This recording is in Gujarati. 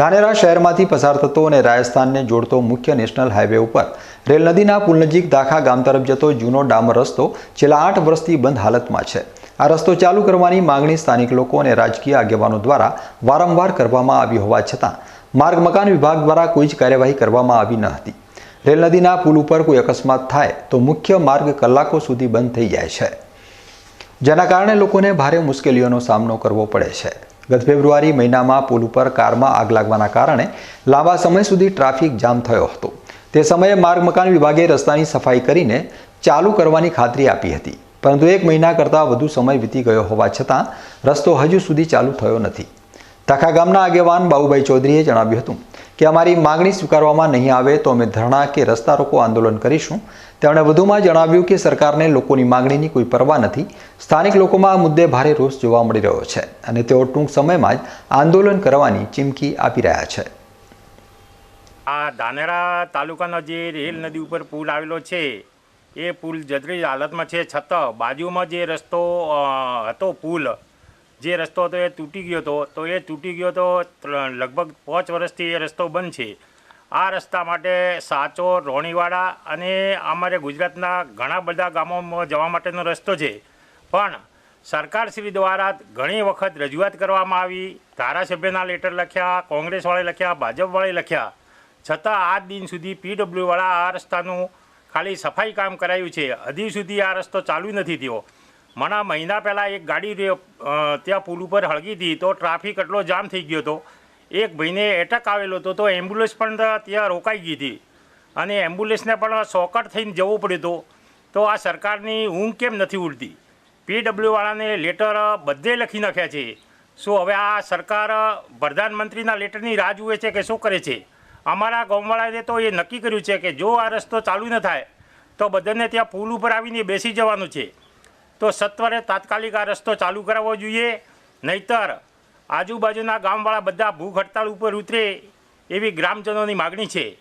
ધાનેરા શહેરમાંથી પસાર થતો અને રાજસ્થાનને જોડતો મુખ્ય નેશનલ હાઈવે ઉપર રેલ નદીના પુલ નજીક દાખા ગામ તરફ જતો જૂનો ડામર રસ્તો છેલ્લા આઠ વર્ષથી બંધ હાલતમાં છે. આ રસ્તો ચાલુ કરવાની માંગણી સ્થાનિક લોકો અને રાજકીય આગેવાનો દ્વારા વારંવાર કરવામાં આવી હોવા છતાં માર્ગ મકાન વિભાગ દ્વારા કોઈ જ કાર્યવાહી કરવામાં આવી ન હતી. રેલ નદીના પુલ ઉપર કોઈ અકસ્માત થાય તો મુખ્ય માર્ગ કલાકો સુધી બંધ થઈ જાય છે. જેના કારણે લોકોને ભારે મુશ્કેલીઓનો સામનો કરવો પડે છે. ગત ફેબ્રુઆરી મહિનામાં પુલ ઉપર કારમાં આગ લાગવાના કારણે લાંબા સમય સુધી ટ્રાફિક જામ થયો હતો. તે સમયે માર્ગ મકાન વિભાગે રસ્તાની સફાઈ કરીને ચાલુ કરવાની ખાતરી આપી હતી. પરંતુ એક મહિના કરતાં વધુ સમય વીતી ગયો હોવા છતાં રસ્તો હજુ સુધી ચાલુ થયો નથી. તાખા ગામના આગેવાન બાબુભાઈ ચૌધરીએ જણાવ્યું હતું કે અમારી માંગણી સ્વીકારવામાં નહીં આવે તો અમે ધરણા કે રસ્તા રોકો આંદોલન કરીશું. તેમણે વધુમાં જણાવ્યું કે સરકારને લોકોની માંગણીની કોઈ પરવા નથી. સ્થાનિક લોકોમાં આ મુદ્દે ભારે રોષ જોવા મળી રહ્યો છે અને તેઓ ટૂંક સમયમાં જ આંદોલન કરવાની ચીમકી આપી રહ્યા છે. આ ધાનેરા તાલુકાનો જે રેલ નદી ઉપર પુલ આવેલો છે, એ પુલ જદરી હાલતમાં છે. છતાં બાજુમાં જે રસ્તો હતો પુલ જે રસ્તો હતો એ તૂટી ગયો હતો. તો એ તૂટી ગયો તો લગભગ પાંચ વર્ષથી એ રસ્તો બંધ છે. આ રસ્તા માટે સાચો રોણીવાડા અને અમારે ગુજરાતના ઘણા બધા ગામોમાં જવા માટેનો રસ્તો છે. પણ સરકારશ્રી દ્વારા ઘણી વખત રજૂઆત કરવામાં આવી. ધારાસભ્યના લેટર લખ્યા કોંગ્રેસવાળે લખ્યા ભાજપવાળે લખ્યા. છતાં આજ દિન સુધી પીડબ્લ્યુવાળા આ રસ્તાનું ખાલી સફાઈ કામ કરાયું છે. હજી સુધી આ રસ્તો ચાલુ નથી થયો. મને મહિના પહેલાં એક ગાડી ત્યાં પુલ ઉપર હળગી હતી તો ટ્રાફિક એટલો જામ થઈ ગયો હતો. એક ભાઈને એટક આવેલો હતો તો એમ્બ્યુલન્સ પણ ત્યાં રોકાઈ ગઈ હતી. અને એમ્બ્યુલન્સને પણ સોકટ થઈને જવું પડ્યું હતું. તો આ સરકારની ઊંઘ કેમ નથી ઉડતી? પીડબ્લ્યુવાળાને લેટર બધે લખી નાખ્યા છે. શું હવે આ સરકાર પ્રધાનમંત્રીના લેટરની રાહ જુએ છે કે શું કરે છે? અમારા ગામવાળાએ તો એ નક્કી કર્યું છે કે જો આ રસ્તો ચાલુ ન થાય, તો બધાને ત્યાં પુલ ઉપર આવીને બેસી જવાનું છે. તો સત્વરે તાત્કાલિક આ રસ્તો ચાલુ કરાવવો જોઈએ. નહીતર આજુબાજુના ગામવાળા બધા ભૂખ હડતાળ ઉપર ઉતરે એવી ગ્રામજનોની માગણી છે.